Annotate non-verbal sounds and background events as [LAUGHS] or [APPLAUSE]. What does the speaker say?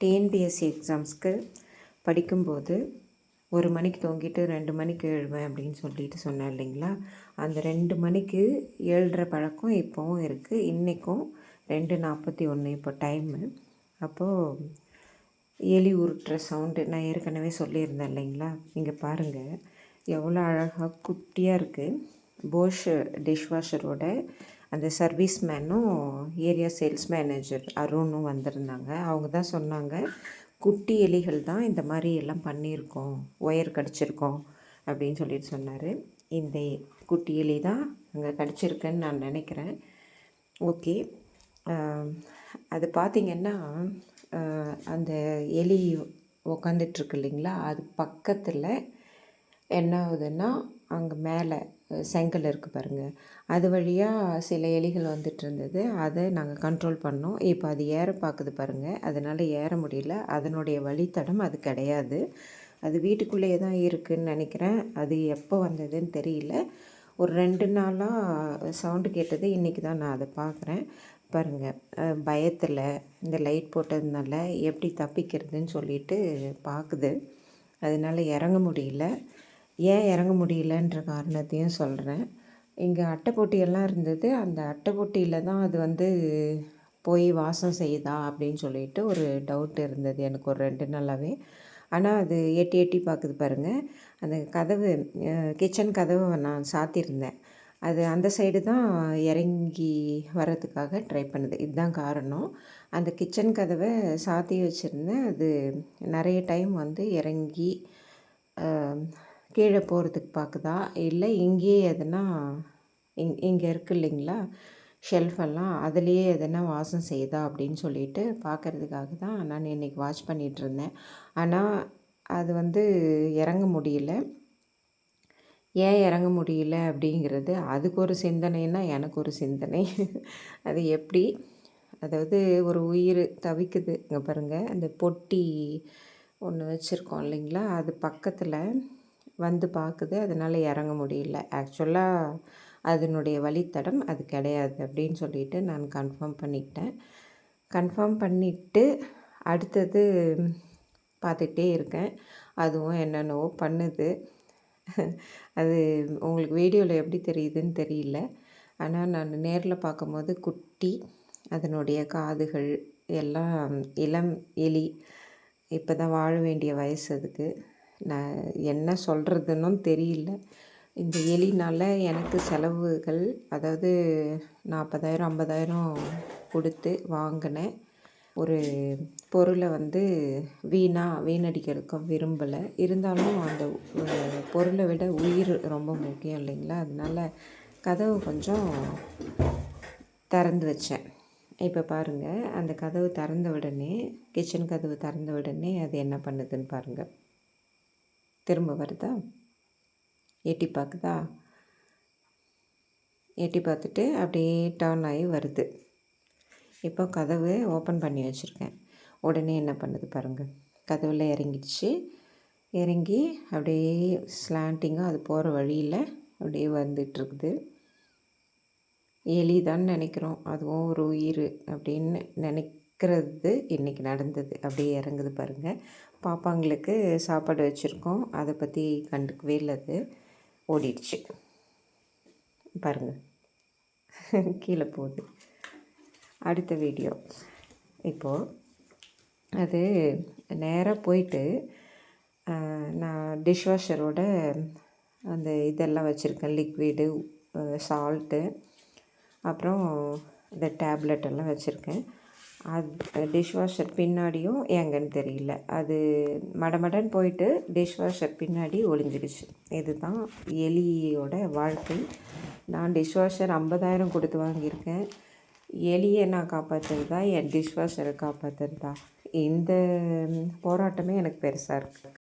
TNPSC எக்ஸாம்ஸ்க்கு படிக்கும்போது ஒரு மணிக்கு தூங்கிட்டு ரெண்டு மணிக்கு எழுவேன் அப்படின்னு சொல்லிட்டு சொன்னேன் இல்லைங்களா? அந்த ரெண்டு மணிக்கு எழுற பழக்கம் இப்போவும் இருக்குது இன்றைக்கும் ரெண்டு நாற்பத்தி ஒன்று இப்போ டைமு அப்போது எலி உருட்டுற சவுண்டு நான் ஏற்கனவே சொல்லியிருந்தேன் இல்லைங்களா? இங்கே பாருங்கள் எவ்வளோ அழகாக குட்டியாக இருக்குது போஷ் டிஷ்வாஷரோட அந்த சர்வீஸ் மேனும் ஏரியா சேல்ஸ் மேனேஜர் அருணும் வந்திருந்தாங்க. அவங்க தான் சொன்னாங்க குட்டி எலிகள் தான் இந்த மாதிரி எல்லாம் பண்ணியிருக்கோம் ஒயர் கடிச்சிருக்கோம் அப்படின்னு சொல்லிட்டு சொன்னார். இந்த குட்டி எலி தான் அங்கே கடிச்சிருக்குன்னு நான் நினைக்கிறேன். ஓகே. அது பார்த்திங்கன்னா அந்த எலி உக்காந்துட்டுருக்கு இல்லைங்களா? அது பக்கத்தில் என்ன ஆகுதுன்னா அங்கே மேலே செங்கல் இருக்குது பாருங்கள் அது வழியாக சில எலிகள் வந்துட்டு இருந்தது. அதை நாங்கள் கண்ட்ரோல் பண்ணோம். இப்போ அது ஏற பார்க்குது பாருங்கள் அதனால் ஏற முடியல. அதனுடைய வழித்தடம் அது கிடையாது. அது வீட்டுக்குள்ளேயே தான் இருக்குதுன்னு நினைக்கிறேன். அது எப்போ வந்ததுன்னு தெரியல. ஒரு ரெண்டு நாளாக சவுண்டு கேட்டது. இன்றைக்கி தான் நான் அதை பார்க்குறேன் பாருங்கள் பயத்தில் இந்த லைட் போட்டதுனால எப்படி தப்பிக்கிறதுன்னு சொல்லிட்டு பார்க்குது அதனால் இறங்க முடியல. ஏன் இறங்க முடியலன்ற காரணத்தையும் சொல்கிறேன் இங்கே அட்டைப்பொட்டியெல்லாம் இருந்தது. அந்த அட்டைப்பொட்டியில் தான் அது வந்து போய் வாசம் செய்யுதா அப்படின்னு சொல்லிட்டு ஒரு டவுட் இருந்தது எனக்கு ஒரு ரெண்டு நாளாகவே ஆனால் அது எட்டி எட்டி பார்க்குது பாருங்கள் அந்த கதவு கிச்சன் கதவை நான் சாத்தியிருந்தேன். அது அந்த சைடு தான் இறங்கி வர்றதுக்காக ட்ரை பண்ணுது. இதுதான் காரணம். அந்த கிச்சன் கதவை சாத்தி வச்சுருந்தேன். அது நிறைய டைம் வந்து இறங்கி கீழே போகிறதுக்கு பார்க்குதா இல்லை இங்கேயே எதனா இங் இங்கே இருக்குது இல்லைங்களா? ஷெல்ஃபெல்லாம் அதுலேயே எதனா வாசம் செய்யுதா அப்படின்னு சொல்லிட்டு பார்க்குறதுக்காக தான் நான் இன்றைக்கி வாட்ச் பண்ணிகிட்ருந்தேன் ஆனால் அது வந்து இறங்க முடியல. ஏன் இறங்க முடியல அப்படிங்கிறது அதுக்கு ஒரு சிந்தனைன்னா எனக்கு ஒரு சிந்தனை. அது எப்படி? அதாவது ஒரு உயிர் தவிக்குது. இங்கே பாருங்கள் அந்த பொட்டி ஒன்று வச்சுருக்கோம் இல்லைங்களா? அது பக்கத்தில் வந்து பார்க்குது. அதனால் இறங்க முடியல. ஆக்சுவலாக அதனுடைய வழித்தடம் அது கிடையாது அப்படின்னு சொல்லிட்டு நான் கன்ஃபார்ம் பண்ணிக்கிட்டேன். கன்ஃபார்ம் பண்ணிவிட்டு அடுத்தது பார்த்துட்டே இருக்கேன். அதுவும் என்னென்னவோ பண்ணுது. அது உங்களுக்கு வீடியோவில் எப்படி தெரியுதுன்னு தெரியல. ஆனால் நான் நேரில் பார்க்கும்போது குட்டி அதனுடைய காதுகள் எல்லாம் இளம் எலி இப்போ தான் வாழ வேண்டிய வயசு அதுக்கு. நான் என்ன சொல்கிறதுன்னும் தெரியல. இந்த எலினால் எனக்கு செலவுகள் அதாவது நாற்பதாயிரம் ஐம்பதாயிரம் கொடுத்து வாங்கினேன். ஒரு பொருளை வந்து வீணாக வீணடிக்கிறதுக்கும் விரும்பலை. இருந்தாலும் அந்த பொருளை விட உயிர் ரொம்ப முக்கியம் இல்லைங்களா? அதனால் கதவு கொஞ்சம் திறந்து வச்சேன். இப்போ பாருங்கள் அந்த கதவு திறந்த உடனே கிச்சன் கதவு திறந்த உடனே அது என்ன பண்ணுதுன்னு பாருங்கள் திரும்ப வருதா? எட்டி பார்க்குதா? எட்டி பார்த்துட்டு அப்படியே டர்ன் ஆகி வருது. இப்போ கதவு ஓப்பன் பண்ணி வச்சுருக்கேன். உடனே என்ன பண்ணுது பாருங்கள் கதவில் இறங்கிடுச்சு. இறங்கி அப்படியே ஸ்லாண்டிங்காக அது போகிற வழியில் அப்படியே வந்துட்டுருக்குது. எலி தான் நினைக்கிறோம். அதுவும் ஒரு உயிர் அப்படின்னு இருக்கிறது இன்றைக்கி நடந்தது. அப்படியே இறங்குது பாருங்கள் பாப்பாங்களுக்கு சாப்பாடு வச்சுருக்கோம். அதை பற்றி கண்டுக்கவே இல்லை அது. ஓடிடுச்சு. பாருங்கள் [LAUGHS] கீழே போகுது. அடுத்த வீடியோ. இப்போது அது நேராக போயிட்டு நான் டிஷ்வாஷரோட அந்த இதெல்லாம் வச்சுருக்கேன். லிக்விடு சால்ட்டு அப்புறம் இந்த டேப்லெட் எல்லாம் வச்சுருக்கேன். அது டிஷ் வாஷர் பின்னாடியும் எங்கன்னு தெரியல. அது மடமடன் போயிட்டு டிஷ் வாஷர் பின்னாடி ஒளிஞ்சிடுச்சு. இதுதான் எலியோட வாழ்க்கை. நான் டிஷ் வாஷர் ஐம்பதாயிரம் கொடுத்து வாங்கியிருக்கேன். எலியை நான் காப்பாற்றுறதா என் டிஷ் வாஷரை காப்பாற்றுறதா இந்த போராட்டமே எனக்கு பெருசாக இருக்குது